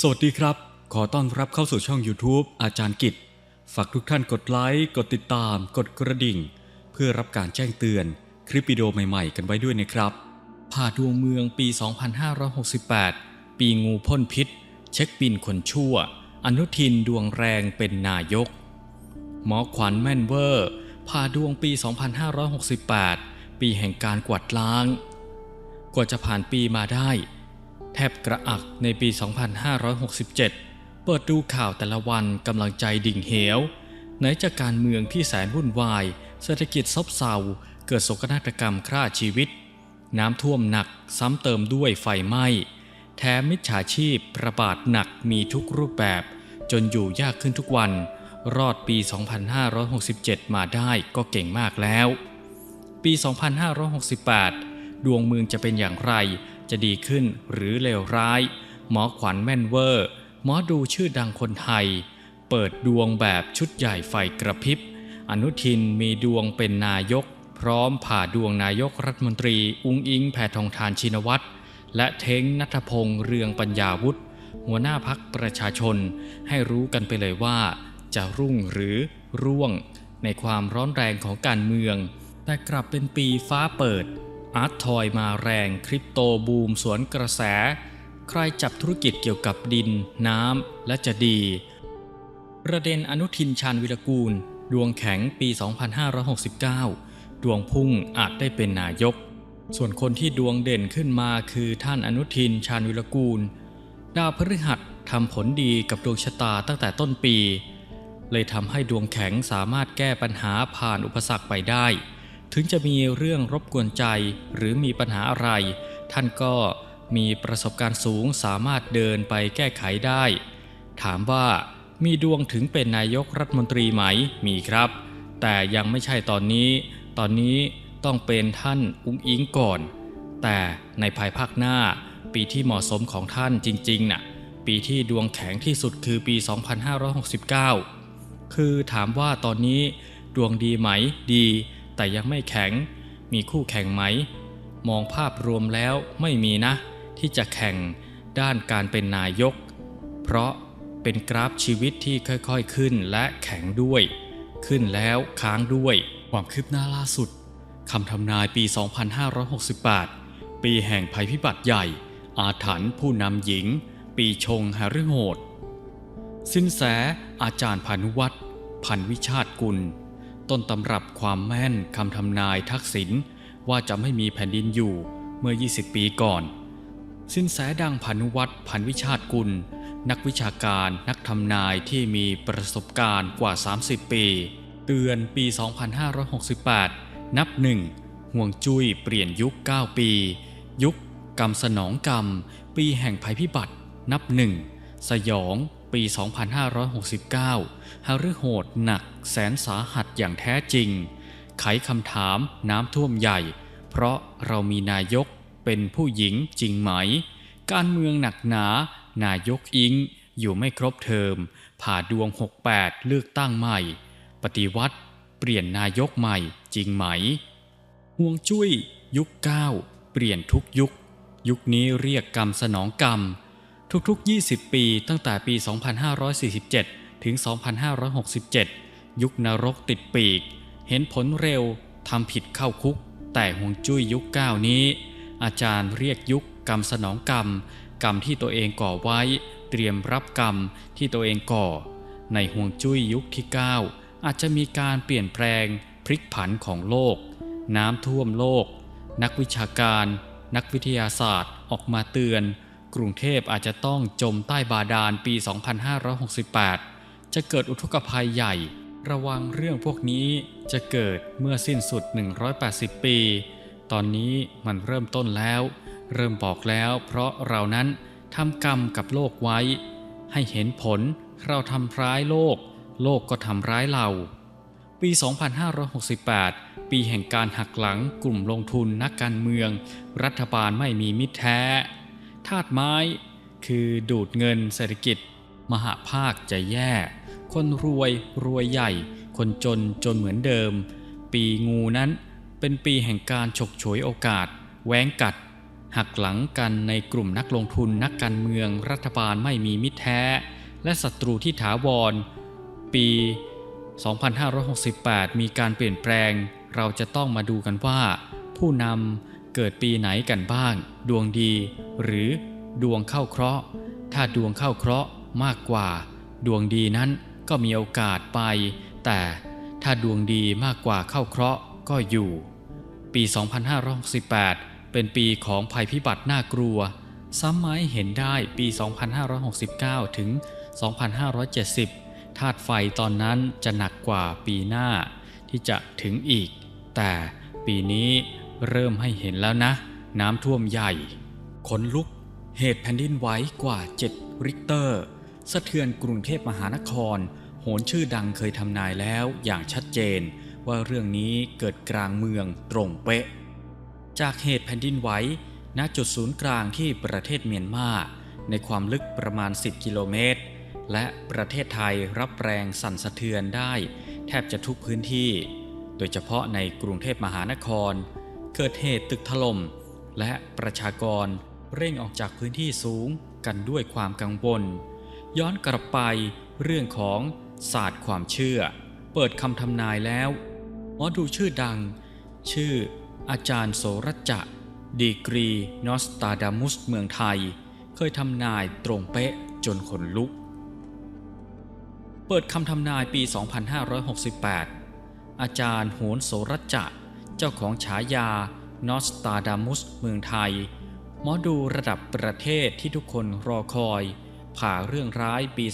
สวัสดีครับ ขอต้อนรับเข้าสู่ช่อง YouTube อาจารย์กิจ ฝากทุกท่านกดไลค์ กดติดตาม กดกระดิ่ง เพื่อรับการแจ้งเตือนคลิปวิดีโอใหม่ๆ กันไว้ด้วยนะครับ ผ่าดวงเมืองปี 2568 ปีงูพ่นพิษ เช็คบินคนชั่ว อนุทินดวงแรงเป็นนายก หมอขวัญแม่นเวอร์ ผ่าดวงปี 2568 ปีแห่งการกวาดล้าง กว่าจะผ่านปีมาได้ แทบกระอักในปี 2567 เปิดดูข่าวแต่ละวันกำลังใจดิ่งเหว ไหนจากการเมืองที่แสนวุ่นวาย เศรษฐกิจซบเซา เกิดโศกนาฏกรรมฆ่าชีวิต น้ำท่วมหนักซ้ำเติมด้วยไฟไหม้ แถมมิจฉาชีพระบาดหนักมีทุกรูปแบบ จนอยู่ยากขึ้นทุกวัน รอดปี 2567 มาได้ก็เก่งมากแล้ว ปี 2568 ดวงเมืองจะเป็นอย่างไร จะดีขึ้นหรือเลวร้าย หมอขวัญแม่นเวอร์ หมอดูชื่อดังคนไทย เปิดดวงแบบชุดใหญ่ไฟกระพริบ อนุทินมีดวงเป็นนายก พร้อมผ่าดวงนายกรัฐมนตรี อุ้งอิงแพทองทานชินวัตรและเท้งนัทพงษ์เรืองปัญญาวุฒิหัวหน้าพักประชาชน ให้รู้กันไปเลยว่า จะรุ่งหรือร่วง ในความร้อนแรงของการเมือง แต่กลับเป็นปีฟ้าเปิด อาร์ตทอยมาแรงคริปโตบูมสวนกระแส ใครจับธุรกิจเกี่ยวกับดิน น้ำ และจะดี ประเด็นอนุทินชาญวิรกูล ดวงแข็งปี 2569 ดวงพุ่งอาจได้เป็นนายก ส่วนคนที่ดวงเด่นขึ้นมาคือท่านอนุทินชาญวิรกูล ดาวพฤหัสทำผลดีกับดวงชะตาตั้งแต่ต้นปี เลยทำให้ดวงแข็งสามารถแก้ปัญหาผ่านอุปสรรคไปได้ ถึงจะมีเรื่องรบกวนใจหรือมีปัญหาอะไร ท่านก็มีประสบการณ์สูงสามารถเดินไปแก้ไขได้ ถามว่ามีดวงถึงเป็นนายกรัฐมนตรีไหมมีครับ แต่ยังไม่ใช่ตอนนี้ ตอนนี้ต้องเป็นท่านอุ้งอิงก่อน แต่ในภายภาคหน้าปีที่เหมาะสมของท่านจริงๆน่ะปีที่ดวงแข็งที่สุดคือปี 2569 คือถามว่าตอนนี้ดวงดีไหมดี แต่ยังไม่แข็ง มีคู่แข่งไหม มองภาพรวมแล้วไม่มีนะ ที่จะแข่งด้านการเป็นนายก เพราะเป็นกราฟชีวิตที่ค่อยๆขึ้นและแข็งด้วย ขึ้นแล้วค้างด้วย ความคืบหน้าล่าสุดคำทำนายปี 2568 ปีแห่งภัยพิบัติใหญ่ อาถรรพ์ผู้นำหญิง ปีชงหฤโหด สินแสอาจารย์พานุวัตรพันวิชาติกุล ต้นตำรับความแม่นคำทำนายทักษิณว่าจะไม่มีแผ่นดินอยู่เมื่อ 20 ปีก่อน สินแสดังพานุวัตรพันวิชาติกุล นักวิชาการนักทำนายที่มีประสบการณ์กว่า 30 ปี เตือนปี 2568 นับหนึ่งห่วงจุ้ยเปลี่ยนยุค 9 ปี ยุคกรรมสนองกรรม ปีแห่งภัยพิบัติ นับหนึ่งสยอง ปี 2569ฮาฤโหดหนักแสนสาหัสอย่างแท้จริง ไขคำถามน้ำท่วมใหญ่ เพราะเรามีนายกเป็นผู้หญิงจริงไหม การเมืองหนักหนา นายกอิง อยู่ไม่ครบเทอม ผ่าดวง 68 เลือกตั้งใหม่ ปฏิวัติเปลี่ยนนายกใหม่จริงไหม ห่วงจุ้ย ยุค 9 เปลี่ยนทุกยุค ยุคนี้เรียกกรรมสนองกรรม ทุกๆ 20 ปีตั้งแต่ปี 2547 ถึง 2567 ยุคนรกติดปีก เห็นผลเร็วทำผิดเข้าคุก แต่ห่วงจุ้ยยุค9นี้ อาจารย์เรียกยุคกรรมสนองกรรม กรรมที่ตัวเองก่อไว้ เตรียมรับกรรมที่ตัวเองก่อ ในห่วงจุ้ยยุคที่ 9 อาจจะมีการเปลี่ยนแปลงพลิกผันของโลก น้ำท่วมโลก นักวิชาการ นักวิทยาศาสตร์ออกมาเตือน กรุงเทพอาจจะต้องจมใต้บาดาลปี 2568 จะเกิดอุทกภัยใหญ่ ระวังเรื่องพวกนี้จะเกิดเมื่อสิ้นสุด 180 ปี ตอนนี้มันเริ่มต้นแล้ว เริ่มบอกแล้ว เพราะเรานั้นทำกรรมกับโลกไว้ ให้เห็นผลเราทำร้ายโลก โลกก็ทำร้ายเรา ปี 2568 ปีแห่งการหักหลังกลุ่มลงทุนนักการเมือง รัฐบาลไม่มีมิตรแท้ ธาตุไม้ คือดูดเงินเศรษฐกิจ มหาภาคจะแย่ คนรวยรวยใหญ่ คนจนจนเหมือนเดิม ปีงูนั้นเป็นปีแห่งการฉกฉวยโอกาส แหวงกัด หักหลังกันในกลุ่มนักลงทุนนักการเมืองรัฐบาลไม่มีมิตรแท้ และศัตรูที่ถาวร ปี 2568 มีการเปลี่ยนแปลง เราจะต้องมาดูกันว่า ผู้นำ เกิดปีไหนกันบ้าง ดวงดี หรือดวงเข้าเคราะห์ ถ้าดวงเข้าเคราะห์มากกว่า ดวงดีนั้นก็มีโอกาสไป แต่ถ้าดวงดีมากกว่าเข้าเคราะห์ก็อยู่ ปี 2568 เป็นปีของภัยพิบัติน่ากลัว ซ้ำไม้เห็นได้ปี 2569 ถึง 2570 ธาตุไฟตอนนั้นจะหนักกว่าปีหน้าที่จะถึงอีก แต่ปีนี้ เริ่มให้เห็นแล้วนะ น้ำท่วมใหญ่ ขนลุก เหตุแผ่นดินไหวกว่า 7 ริกเตอร์ สะเทือนกรุงเทพมหานคร โหนชื่อดังเคยทำนายแล้วอย่างชัดเจน ว่าเรื่องนี้เกิดกลางเมืองตรงเป๊ะ จากเหตุแผ่นดินไหวณจุดศูนย์กลางที่ประเทศเมียนมาในความลึกประมาณ 10 กิโลเมตร และประเทศไทยรับแรงสั่นสะเทือนได้ แทบจะทุกพื้นที่ โดยเฉพาะในกรุงเทพมหานคร เกิดเหตุตึกถล่มและประชากรเร่งออกจากพื้นที่สูงกันด้วยความกังวล ย้อนกลับไปเรื่องของศาสตร์ความเชื่อ เปิดคำทำนายแล้วหมอดูชื่อดัง ชื่ออาจารย์โสรจะดีกรีนอสตาดามุสเมืองไทย เคยทำนายตรงเป๊ะจนขนลุก เปิดคำทำนายปี 2568 อาจารย์โหนโสรจะ เจ้าของฉายานอสตาดามุสเมืองไทย หมอดูระดับประเทศที่ทุกคนรอคอย ผ่าเรื่องร้ายปี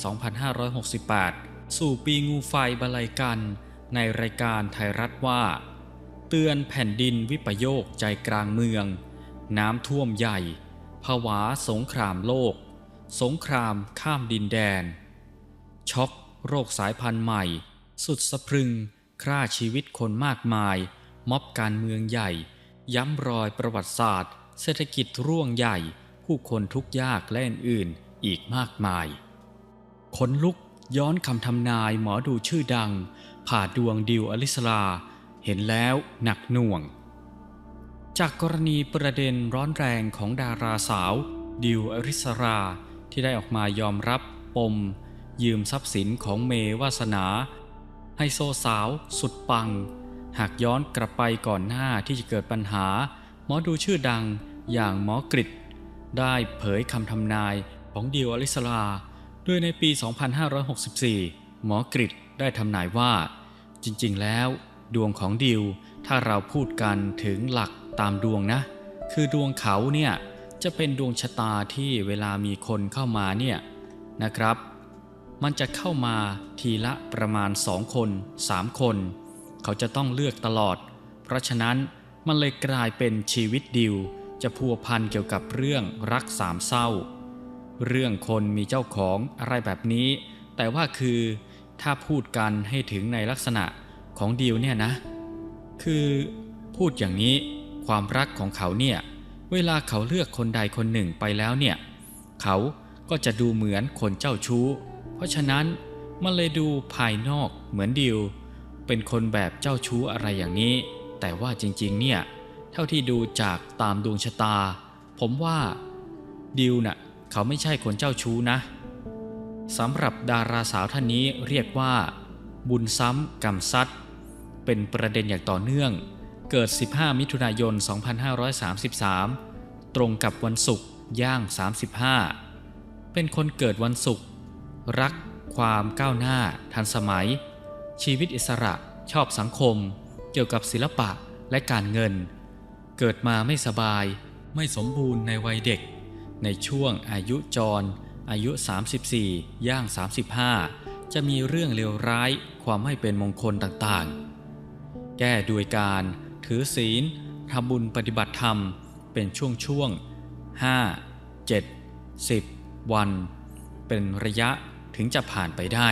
2568 สู่ปีงูไฟบาลัยกัน ในรายการไทยรัฐว่า เตือนแผ่นดินวิปโยคใจกลางเมือง น้ำท่วมใหญ่ภาวะสงครามโลก สงครามข้ามดินแดน ช็อกโรคสายพันธุ์ใหม่ สุดสะพรึง ฆ่าชีวิตคนมากมาย ม็อบการเมืองใหญ่ ย้ำรอยประวัติศาสตร์ เศรษฐกิจร่วงใหญ่ ผู้คนทุกยากและอื่นๆอีกมากมายขนลุกย้อนคำทำนายหมอดูชื่อดัง ผ่าดวงดิวอลิสลา เห็นแล้วหนักหน่วง จากกรณีประเด็นร้อนแรงของดาราสาว ดิวอริสรา ที่ได้ออกมายอมรับปม ยืมทรัพย์สินของเมวาสนาไฮโซสาวสุดปัง หากย้อนกลับไปก่อนหน้าที่จะเกิดปัญหา หมอดูชื่อดังอย่างหมอกริดได้เผยคำทำนายของดิวอลิสลาโดยในปี 2564 หมอกริดได้ทำนายว่า จริงๆ แล้ว ดวงของดิวถ้าเราพูดกันถึงหลักตามดวงนะ คือดวงเขาเนี่ยจะเป็นดวงชะตาที่เวลามีคนเข้ามาเนี่ยนะครับ มันจะเข้ามาทีละประมาณ2คน3คน เขาจะต้องเลือกตลอด เพราะฉะนั้นมันเลยกลายเป็นชีวิตดิวจะพัวพันเกี่ยวกับเรื่องรักสามเศร้า เรื่องคนมีเจ้าของอะไรแบบนี้ แต่ว่าคือถ้าพูดกันให้ถึงในลักษณะของดิวเนี่ยนะ คือพูดอย่างนี้ความรักของเขาเนี่ย เวลาเขาเลือกคนใดคนหนึ่งไปแล้วเนี่ย เขาก็จะดูเหมือนคนเจ้าชู้ เพราะฉะนั้นมันเลยดูภายนอกเหมือนดิว เป็นคนแบบเจ้าชู้อะไรอย่างนี้ แต่ว่าจริงๆ เนี่ย เท่าที่ดูจากตามดวงชะตา ผมว่าดิวน่ะเขาไม่ใช่คนเจ้าชู้นะสำหรับดาราสาวท่านนี้เรียกว่า บุญซ้ำกรรมซัดเป็นประเด็นอย่างต่อเนื่อง เกิด 15 มิถุนายน 2533 ตรงกับวันศุกร์ย่าง 35 เป็นคนเกิดวันศุกร์รักความก้าวหน้าทันสมัย ชีวิตอิสระชอบสังคม เกี่ยวกับศิลปะและการเงิน เกิดมาไม่สบาย ไม่สมบูรณ์ในวัยเด็ก ในช่วงอายุจร อายุ 34 ย่าง 35 จะมีเรื่องเลวร้ายความไม่เป็นมงคลต่างๆ แก้ด้วยการถือศีลทำบุญปฏิบัติธรรม เป็นช่วงๆ5 7 10 วัน เป็นระยะถึงจะผ่านไปได้